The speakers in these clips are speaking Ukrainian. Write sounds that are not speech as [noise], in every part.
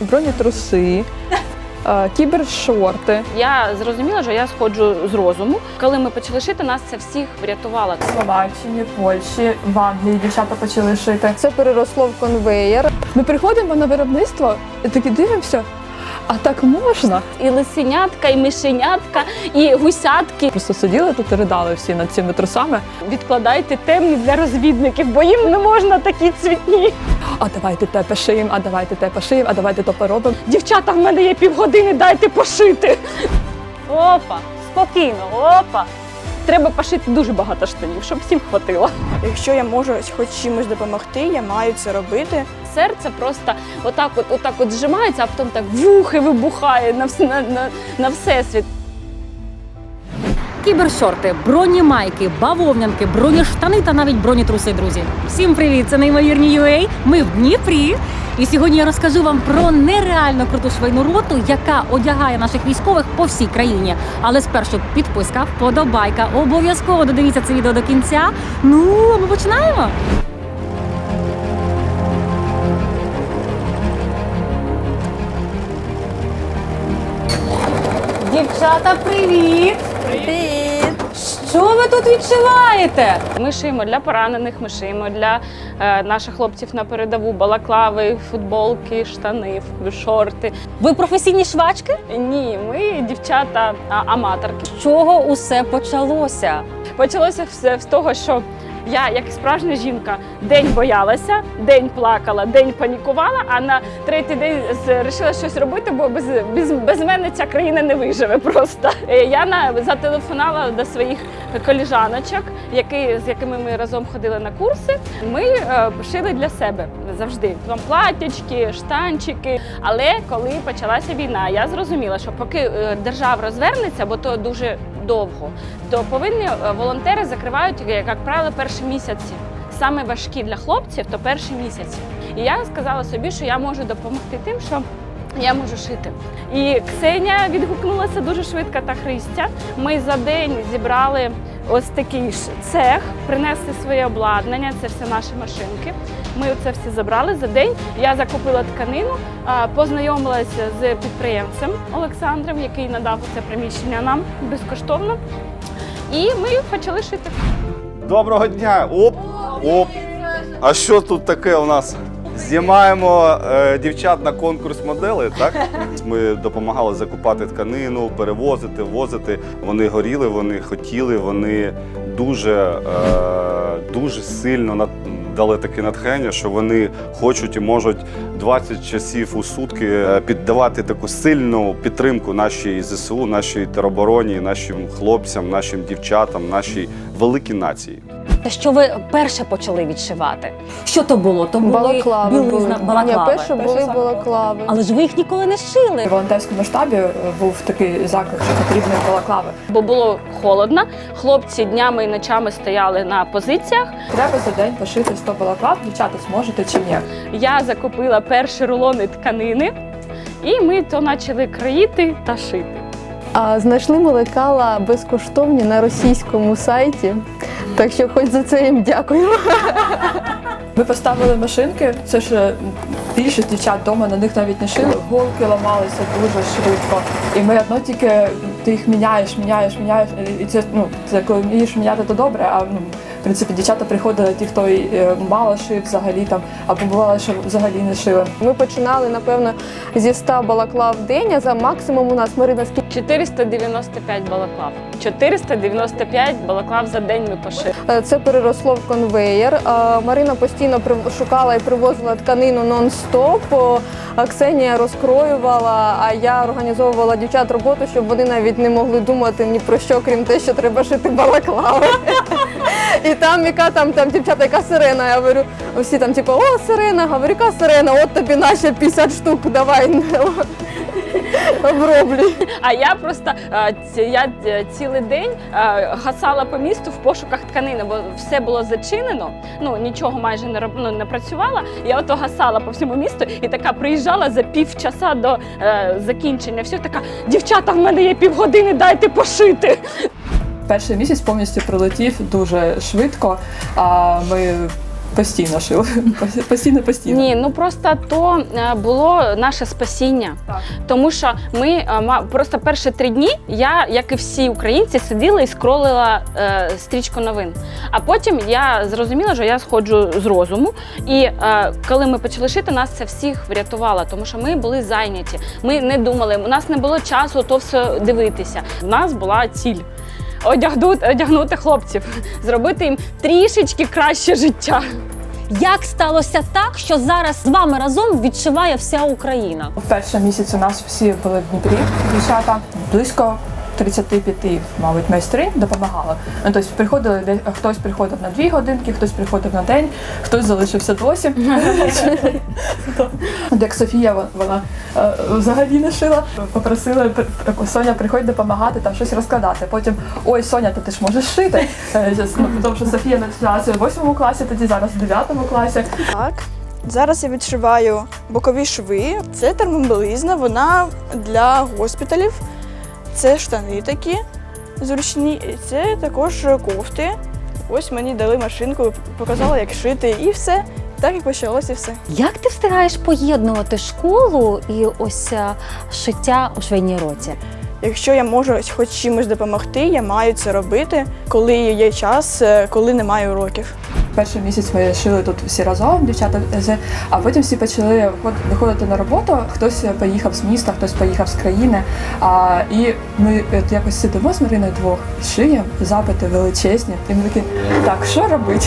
бронетруси, [laughs] е, кібершорти. Я зрозуміла, що я сходжу з розуму. Коли ми почали шити, нас це всіх врятувало. В Словаччині, Польщі, в Англії дівчата почали шити. Це переросло в конвеєр. Ми приходимо на виробництво і такі дивимося, а так можна? І лисенятка, і мишенятка, і гусятки. Просто сиділи тут і ридали всі над цими трусами. Відкладайте темні для розвідників, бо їм не можна такі цвітні. А давайте те пошиємо, а давайте те пошиємо, а давайте то поробимо. Дівчата, в мене є півгодини, дайте пошити. Опа, спокійно, опа. Треба пошити дуже багато штанів, щоб всім хватило. Якщо я можу хоч чимось допомогти, я маю це робити. Серце просто отак от, отак от зжимається, а потім так вух і вибухає на, на, на, на всесвіт. Кібершорти, бронімайки, бавовнянки, бронештани та навіть бронетруси, друзі. Всім привіт! Це неймовірні UA. Ми в Дніпрі. І сьогодні я розкажу вам про нереально круту швейну роту, яка одягає наших військових по всій країні. Але спершу підписка, вподобайка. Обов'язково додивіться це відео до кінця. Ну, а ми починаємо. Дівчата! Привіт! Що ви тут відчуваєте? Ми шиємо для поранених, ми шиємо для е, наших хлопців на передову балаклави, футболки, штани, шорти. Ви професійні швачки? Ні, ми дівчата аматорки. З чого усе почалося? Почалося все з того, що я, як справжня жінка, день боялася, день плакала, день панікувала, а на третій день вирішила щось робити, бо без, без, без мене ця країна не виживе просто. Е, Я на, зателефонувала до своїх коліжаночок, які, з якими ми разом ходили на курси. Ми е, шили для себе завжди. Там платячки, штанчики. Але коли почалася війна, я зрозуміла, що поки е, держава розвернеться, бо то дуже довго, то повинні е, волонтери закривають, як правило, перші місяці. Саме важкі для хлопців то перші місяці. І я сказала собі, що я можу допомогти тим, що я можу шити. І Ксеня відгукнулася дуже швидко та Христя. Ми за день зібрали ось такий цех, принесли своє обладнання, це все наші машинки. Ми це все забрали за день. Я закупила тканину, познайомилася з підприємцем Олександром, який надав це приміщення нам безкоштовно. І ми почали шити. Доброго дня! Оп! Оп! А що тут таке у нас? Знімаємо е, дівчат на конкурс моделей, так? Ми допомагали закупати тканину, перевозити, возити. Вони горіли, вони хотіли, вони дуже, е, дуже сильно над- дали таке натхнення, що вони хочуть і можуть 20 часів у сутки е, піддавати таку сильну підтримку нашій ЗСУ, нашій теробороні, нашим хлопцям, нашим дівчатам, нашій великій нації. Те, що ви перше почали відшивати? Що то було? То були Балаклави були. білизна, Ні, балаклави. перше були балаклави. Але ж ви їх ніколи не шили. В волонтерському штабі е, був такий заклик, що потрібні балаклави. Бо було холодно. Хлопці днями і ночами стояли на позиціях. Треба за день пошити 100 балаклав. Дівчата зможете чи ні? Я закупила перші рулони тканини, і ми то почали країти та шити. А знайшли ми лекала безкоштовні на російському сайті. Так що хоч за це їм дякуємо. Ми поставили машинки. Це ж більше більшість дівчат вдома на них навіть не шили. Голки ламалися дуже швидко. І ми одно тільки ти їх міняєш, міняєш, міняєш. І це ну це коли вмієш міняти, то добре. А ну в принципі дівчата приходили, ті, хто е, мало шив взагалі там, або бувало, що взагалі не шили. Ми починали, напевно, зі 100 балаклав в день, а за максимум у нас Марина скільки 495 балаклав. 495 балаклав за день ми пошили. Е, Це переросло в конвеєр. Е, Марина постійно шукала і привозила тканину нон-стоп. Ксенія розкроювала, а я організовувала дівчат роботу, щоб вони навіть не могли думати ні про що, крім те, що треба шити балаклави. [laughs] І там, яка там, там дівчата, яка сирена. Я говорю, всі там, типу, о, сирена, говорю, яка сирена, от тобі наші 50 штук, давай [laughs] оброблюй. А я просто е, я е, цілий день е, гасала по місту в пошуках тканини, бо все було зачинено. Ну нічого майже не роб, ну, не працювала. Я ото гасала по всьому місту і така приїжджала за півчаса до е, закінчення. Все така дівчата, в мене є півгодини, дайте пошити. Перший місяць повністю пролетів дуже швидко. А ми постійно шили. Постійно, постійно. Ні, ну просто то е, було наше спасіння. Так. Тому що ми е, просто перші три дні я, як і всі українці, сиділа і скролила е, стрічку новин. А потім я зрозуміла, що я сходжу з розуму. І е, коли ми почали шити, нас це всіх врятувало, тому що ми були зайняті. Ми не думали, у нас не було часу то все дивитися. У нас була ціль. Одягнути, одягнути хлопців, зробити їм трішечки краще життя. Як сталося так, що зараз з вами разом відшиває вся Україна? В перший місяць у нас всі були в Дніпрі, дівчата, близько 35, мабуть, майстринь допомагали. Ну, тобто приходили, де- хтось приходив на дві годинки, хтось приходив на день, хтось залишився досі. [laughs] От Як Софія, вона е, взагалі не шила, попросила пр- пр- Соня, приходь допомагати, там щось розкладати. Потім ой, Соня, то ти ж можеш шити. Е, ну, Тому що Софія навчалася в 8 класі, тоді зараз в 9 класі. Так. Зараз я відшиваю бокові шви. Це термобелизна, вона для госпіталів. Це штани такі зручні. І це також кофти. Ось мені дали машинку, показали, як шити, і все. Так і почалося все. Як ти встигаєш поєднувати школу і ось е, шиття у швейній роті? Якщо я можу хоч чимось допомогти, я маю це робити, коли є час, е, коли немає уроків. Перший місяць ми шили тут всі разом, дівчата, а потім всі почали виход- виходити на роботу. Хтось поїхав з міста, хтось поїхав з країни. А, і ми от якось сидимо з Мариною двох, шиємо запити величезні. І ми такі, так, що робити?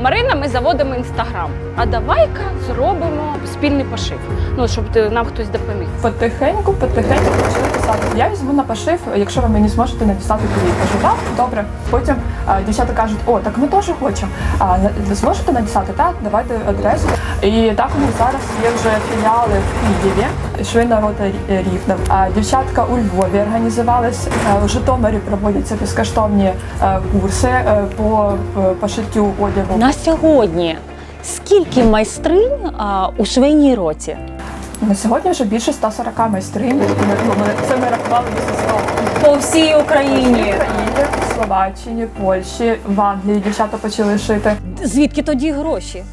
Марина, ми заводимо інстаграм. А давай-ка зробимо спільний пошив. Ну щоб ти- нам хтось допоміг. Потихеньку, потихеньку почали писати. Я візьму на пошив, якщо ви мені зможете надіслати привіт. Кажу, так, добре. Потім а, дівчата кажуть, о, так ми теж хочемо. А зможете надіслати? Так, давайте адресу. І так у нас зараз є вже філіали в Києві, швейна рота Рі- Рівне. А дівчатка у Львові організувались. У Житомирі проводяться безкоштовні е, курси е, по е, пошиттю одягу. На сьогодні скільки майстринь у швейній роті? На сьогодні вже більше 140 майстринь. Це ми рахували до По всій Україні. Україні, Словаччині, Польщі, в Англії дівчата почали шити. Звідки тоді гроші?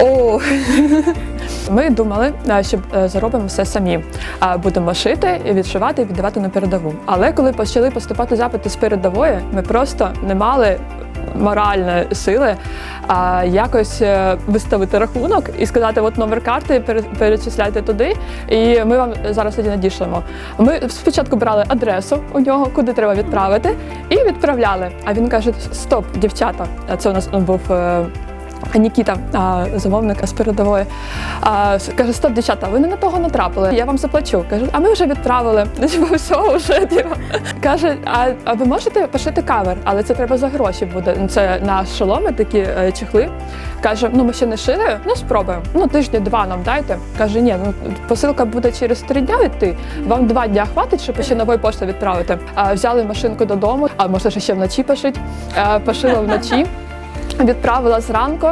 О. [laughs] Ми думали, е, що е, заробимо все самі. Будемо шити, відшивати і віддавати на передову. Але коли почали поступати запити з передової, ми просто не мали моральної сили а, якось е, виставити рахунок і сказати, от номер карти пере- перечисляйте туди, і ми вам зараз тоді надішлемо. Ми спочатку брали адресу у нього, куди треба відправити, і відправляли. А він каже: Стоп, дівчата, це у нас був. Нікіта, замовник з передової, каже: Стоп, дівчата, ви не на того натрапили. Я вам заплачу. Кажу, а ми вже відправили. [laughs] Типу, все, вже типу. каже, а, а ви можете пошити кавер, але це треба за гроші буде. Ну, Це на шоломи такі е, чехли. Каже, ну ми ще не шили, ну спробуємо. Ну тижні два нам дайте. Каже, ні, ну посилка буде через три дня йти. Вам два дня хватить, щоб ще новою поштою відправити. А, взяли машинку додому, а може ще вночі пошить. Пошила вночі. [laughs] Відправила зранку,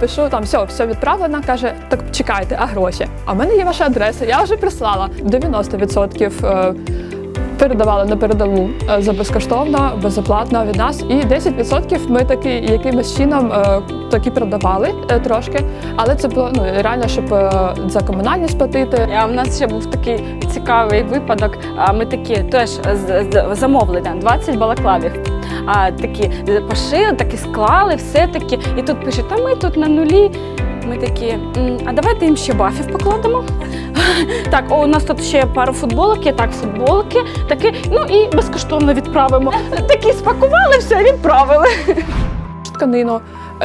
пишу там все, все відправлено. Каже, так чекайте, а гроші? А в мене є ваша адреса, я вже прислала 90% е, передавали на передову е, за безкоштовно, безоплатно від нас. І 10% ми таки якимось чином е, таки продавали трошки. Але це було ну реально, щоб за комунальність платити. А в нас ще був такий цікавий випадок. Ми такі теж замовлення 20 балаклавів. А такі пошили, такі склали, все таки. І тут пише, та ми тут на нулі. Ми такі, а давайте їм ще бафів покладемо. [laughs] Так, о, у нас тут ще пару футболок, є так, футболки, такі, ну і безкоштовно відправимо. Такі спакували, все, відправили. [laughs] тканину.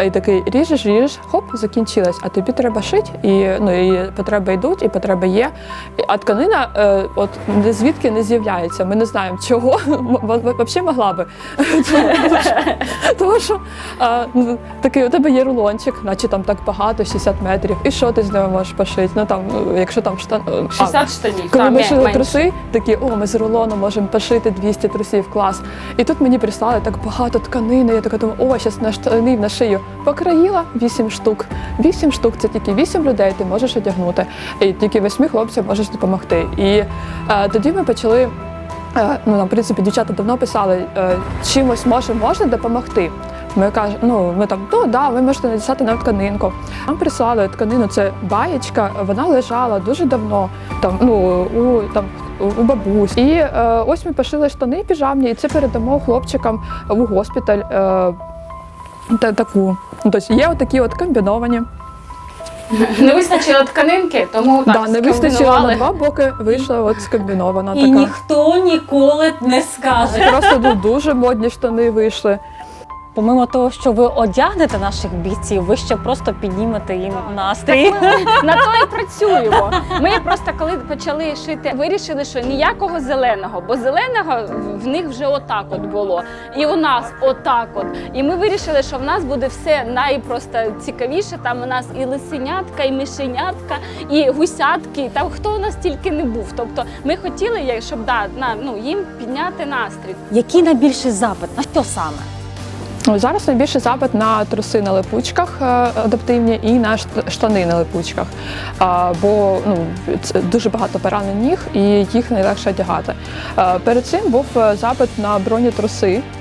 І такий ріжеш, ріжеш, хоп, закінчилась. А тобі треба шити, і ну і потреби йдуть, і потреби є. А тканина, е, от звідки не з'являється. Ми не знаємо чого. Взагалі могла би. [laughs] Тому що- е, ну, такий у тебе є рулончик, наче там так багато, 60 метрів. І що ти з ними можеш пошити? Ну там, е, якщо там штан. е, 60 штанів. коли ми шили труси, такі, о, ми з рулону можемо пошити 200 трусів, клас. І тут мені прислали так багато тканини. Я така думаю, о, зараз на штанів на шию. Покроїла 8 штук. 8 штук це тільки 8 людей ти можеш одягнути. І тільки 8 хлопцям можеш допомогти. І е, тоді ми почали. е, Ну, нам, в принципі, дівчата давно писали, е, чимось може можна допомогти. Ми кажемо, ну ми там, ну да, ви можете надіслати нам тканинку. Нам прислали тканину, це баєчка, вона лежала дуже давно, там, ну, у там. У бабусь. І е, ось ми пошили штани піжамні, і це передамо хлопчикам в госпіталь е, та, таку. Ну, Тобто є отакі от комбіновані. Не вистачило тканинки, тому так да, не вистачило скомбінували. на два боки, вийшла от скомбінована І така. ніхто ніколи не скаже. Просто ну, дуже модні штани вийшли. Помимо того, що ви одягнете наших бійців, ви ще просто піднімете їм настрій. [laughs] На то і працюємо. Ми просто коли почали шити, вирішили, що ніякого зеленого, бо зеленого в них вже отак от було. І у нас отак от. І ми вирішили, що в нас буде все найпросто цікавіше. Там у нас і лисенятка, і мишенятка, і гусятки. Там хто у нас тільки не був. Тобто ми хотіли, щоб да, на, ну, їм підняти настрій. Який найбільший запит? На що саме? Зараз найбільший запит на труси на липучках е, адаптивні і на штани на липучках. Бо ну, це дуже багато поранень ніг і їх найлегше одягати. Е, Перед цим був е, запит на бронетруси. е, такі-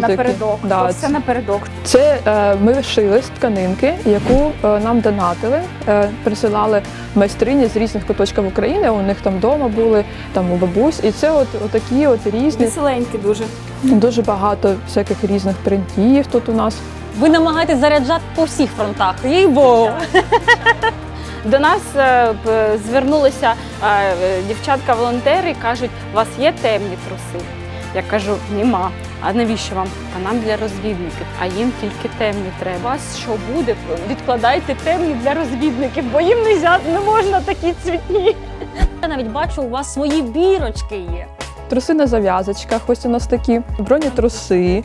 Напередок. Да, все напередок. Це е, ми шили з тканинки, яку е, нам донатили, е, присилали майстрині з різних куточків України. У них там вдома були, там у бабусь. І це от, от такі от різні, Веселенькі дуже. дуже багато всяких різних принтів тут у нас. Ви намагаєтесь заряджати по всіх фронтах. їй богу. [laughs] До нас е, звернулися е, е, дівчатка-волонтери і кажуть, у вас є темні труси? Я кажу, нема. А навіщо вам? Та нам для розвідників, а їм тільки темні треба. У вас що буде? Відкладайте темні для розвідників, бо їм не, не можна такі цвітні. Я навіть бачу, у вас свої бірочки є. Труси на зав'язочках, ось у нас такі бронетруси,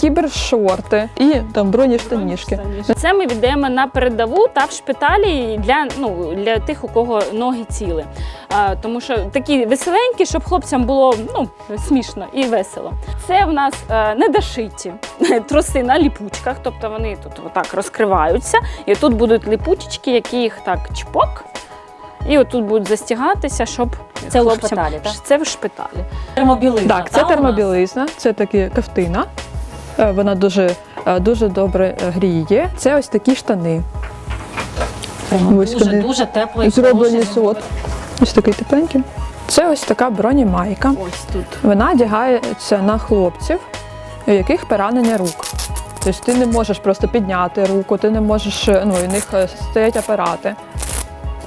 кібершорти і там бронештанішки. Це ми віддаємо на передову та в шпиталі для, ну, для тих, у кого ноги ціли. А, тому що такі веселенькі, щоб хлопцям було ну, смішно і весело. Це в нас е, недошиті [laughs] труси на ліпучках, тобто вони тут отак розкриваються, і тут будуть липучечки, які їх так чпок. І отут будуть застігатися, щоб Це хлопцям... шпиталі, так? Це в шпиталі. Термобілизна. Так, це та, термобілизна, це такі кафтина. Е, Вона дуже, е, дуже добре е, гріє. Це ось такі штани. Прямо Ось дуже, дуже тепло і Зроблені хороший. з от. Ось такий тепленький. Це ось така бронемайка. Ось тут. Вона одягається на хлопців, у яких поранення рук. Тобто ти не можеш просто підняти руку, ти не можеш, ну, в них стоять апарати.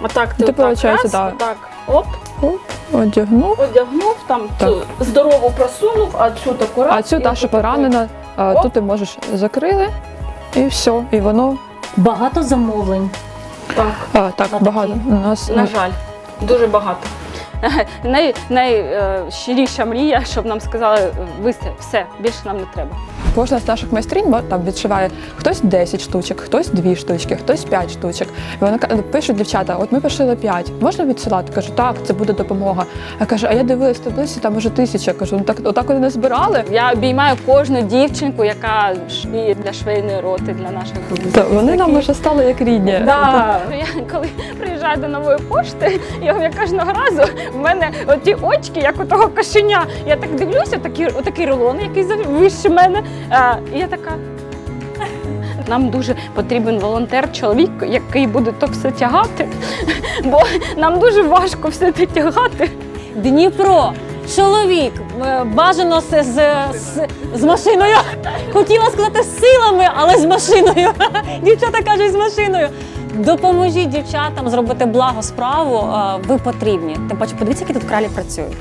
Отак ти Ти, отак раз, да. отак, оп, Оп, одягнув. одягнув, там Так. цю здорову просунув, а цю таку раз. А цю та, що поранена, а, тут ти можеш закрили і все. І воно Багато замовлень. Так, а, так На багато. такі. У нас на жаль, дуже багато. [laughs] Най, найщиріша мрія, щоб нам сказали, ви все, все, більше нам не треба. Кожна з наших майстринь мо- там відшиває хтось 10 штучок, хтось 2 штучки, хтось 5 штучок. І вони пишуть дівчата: от ми пошили 5, можна відсилати? Кажу, так, це буде допомога. Я кажу, а я дивилась таблиці, там уже тисяча. Кажу, ну так отак вони не збирали. Я обіймаю кожну дівчинку, яка шиє для швейної роти для наших То вони нам вже стали як рідні. Да. Я коли приїжджаю до нової пошти, я, я кожного разу в мене оті очки, як у того кошеня. Я так дивлюся, такий, отакий рулон, який вище мене. Я така. [laughs] Нам дуже потрібен волонтер, чоловік, який буде то все тягати, [laughs] бо нам дуже важко все це тягати. Дніпро. Чоловік е, бажано з, з, з машиною. Хотіла сказати з силами, але з машиною. [laughs] Дівчата кажуть з машиною. Допоможіть дівчатам зробити благо справу. е, Ви потрібні. Тим паче, подивіться, які тут кралі працюють.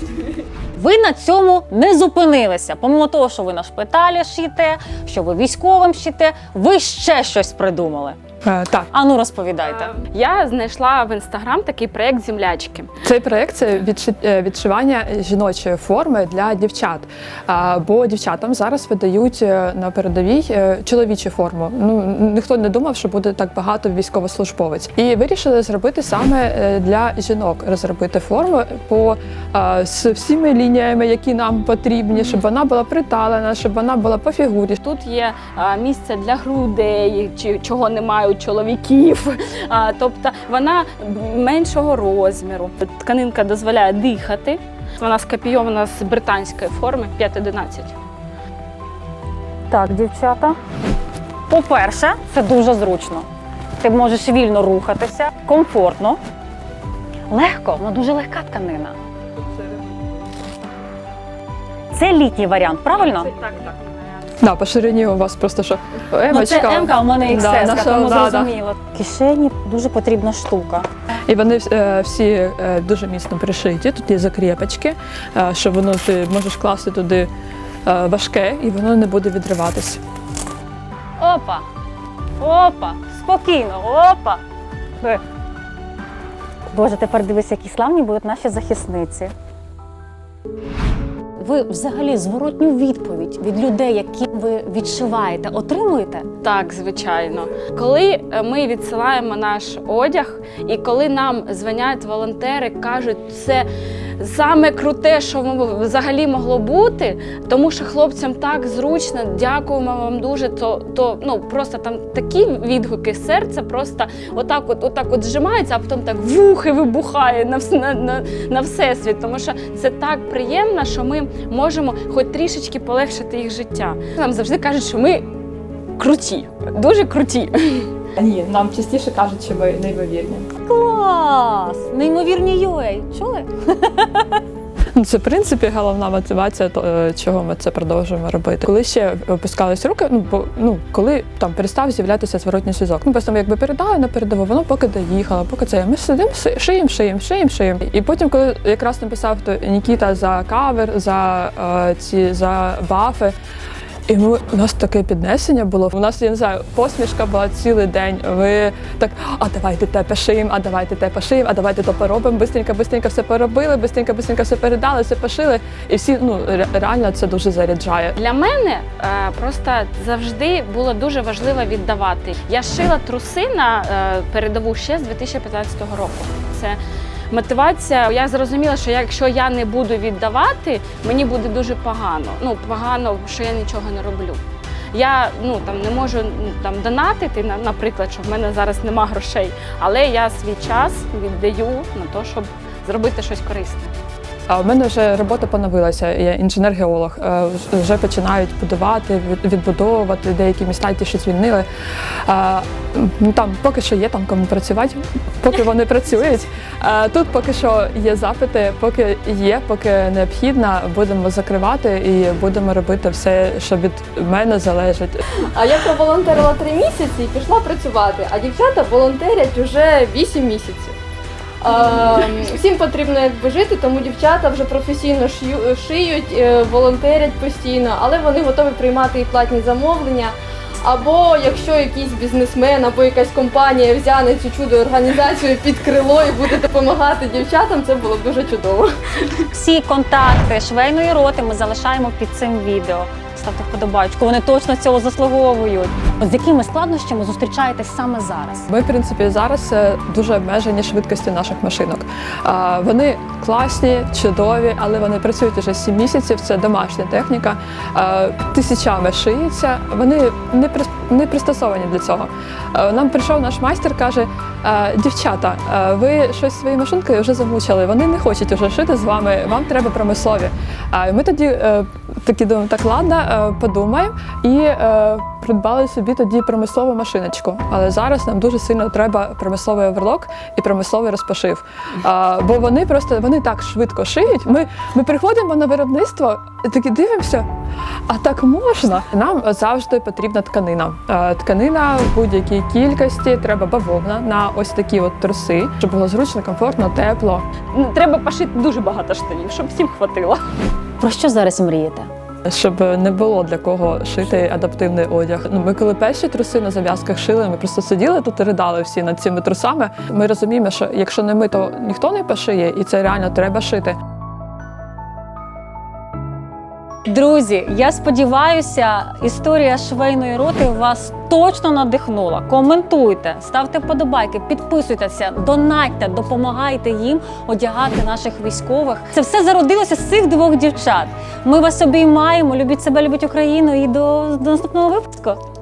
Ви на цьому не зупинилися. Помимо того, що ви на шпиталі шите, що ви військовим шите, ви ще щось придумали. Е, так, Ану, розповідайте. Я знайшла в інстаграм такий проект землячки. цей проект це відши- е, відшивання жіночої форми для дівчат. А, Бо дівчатам зараз видають е, на передовій е, чоловічу форму. Ну ніхто не думав, що буде так багато військовослужбовець. І вирішили зробити саме е, для жінок розробити форму по е, з всіми лініями, які нам потрібні, щоб вона була приталена, щоб вона була по фігурі. Тут є а, місце для грудей, чи чого немає у чоловіків. А, тобто вона меншого розміру. Тканинка дозволяє дихати. Вона скопійована з британської форми 5.11. так, дівчата. По-перше, це дуже зручно. Ти можеш вільно рухатися, комфортно, легко, вона дуже легка тканина. Це літній варіант, правильно? Да, по ширині у вас просто що Ну, це емочка. МК, а у мене Да, XS, наша- тому да, да. зрозуміло. Кишені дуже потрібна штука. І вони е, всі е, дуже міцно пришиті. Тут є закріпочки, е, що воно ти можеш класти туди е, важке і воно не буде відриватися. Опа! Опа! Спокійно, опа! Е. Боже, тепер дивись, які славні будуть наші захисниці. Ви взагалі зворотню відповідь від людей, яким ви відшиваєте, отримуєте? Так, звичайно. Коли е, ми відсилаємо наш одяг, і коли нам дзвонять волонтери, кажуть, це саме круте, що взагалі могло бути, тому що хлопцям так зручно, дякуємо вам дуже. То, то ну просто там такі відгуки серця, просто отак, от, отак от зжимається, а потім так вухи вибухає на, на, на, на всесвіт. Тому що це так приємно, що ми можемо хоч трішечки полегшити їх життя. Нам завжди кажуть, що ми круті, дуже круті. Ні, нам частіше кажуть, що ми неймовірні. Клас! Неймовірні UA. Чули? Ну, Це в принципі головна мотивація, то, е, чого ми це продовжуємо робити. Коли ще опускались руки, ну бо ну коли там перестав з'являтися зворотній зв'язок. Ну просто ми якби передали на передову, воно поки доїхало, поки це ми сидимо, ши- шиєм, шиєм, шиєм, шиєм. І потім, коли якраз написав то Нікіта за кавер, за е, ці за бафи. І ми, у нас таке піднесення було. У нас я не знаю, посмішка була цілий день. Ви так, а давайте те пошиємо, а давайте те пошиємо, а давайте то поробимо. Бистренько, бистренько все поробили, бистренько, бистренько все передали, все пошили. І всі ну реально це дуже заряджає. Для мене е, просто завжди було дуже важливо віддавати. Я шила труси на е, передову ще з 2015 року. Це мотивація. Я зрозуміла, що якщо я не буду віддавати, мені буде дуже погано. Ну погано, що я нічого не роблю. Я ну там не можу там донатити, на- наприклад, що в мене зараз нема грошей, але я свій час віддаю на те, щоб зробити щось корисне. А у мене вже робота поновилася. Я інженер-геолог. Е, Вже починають будувати, від- відбудовувати деякі міста, ті, що звільнили. Ну, Там поки що є там кому працювати, поки вони [laughs] працюють. Тут поки що є запити, поки є, поки необхідно, будемо закривати і будемо робити все, що від мене залежить. А я проволонтерила три місяці і пішла працювати, а дівчата волонтерять уже 8 місяців. А, всім потрібно якби жити, тому дівчата вже професійно шиють, е, волонтерять постійно, але вони готові приймати і платні замовлення. Або якщо якийсь бізнесмен або якась компанія взяне цю чудо організацію під крило і буде допомагати дівчатам, це було дуже чудово. Всі контакти швейної роти ми залишаємо під цим відео. Ставте вподобайку, вони точно цього заслуговують. От з якими складнощами зустрічаєтесь саме зараз? Ми, в принципі, зараз е, дуже обмежені швидкості наших машинок. Вони класні, чудові, але вони працюють уже 7 місяців. Це домашня техніка. Тисячами шиються. Вони не прис- пристосовані для цього. Нам прийшов наш майстер, каже: «Е, дівчата, е, ви щось свої машинки вже замучили. Вони не хочуть уже шити з вами. Вам треба промислові. А ми тоді е, такі думаємо, так ладно, е, подумаємо і е, придбали собі тоді промислову машиночку. Але зараз нам дуже сильно треба промисловий оверлок і промисловий розпашив. А, бо вони просто вони так швидко шиють. Ми, ми приходимо на виробництво і такі дивимося. А так можна. Нам завжди потрібна тканина. Тканина в будь-якій кількості треба бавовна на ось такі от труси, щоб було зручно, комфортно, тепло. Треба пошити дуже багато штанів, щоб всім хватило. Про що зараз мрієте? Щоб не було для кого шити адаптивний одяг. Ну, ми коли перші труси на зав'язках шили, ми просто сиділи тут і ридали всі над цими трусами. Ми розуміємо, що якщо не ми, то ніхто не пошиє, і це реально треба шити. Друзі, я сподіваюся, історія швейної роти вас точно надихнула. Коментуйте, ставте вподобайки, підписуйтеся, донатьте, допомагайте їм одягати наших військових. Це все зародилося з цих двох дівчат. Ми вас обіймаємо. Любіть себе, любіть Україну і до, до наступного випуску.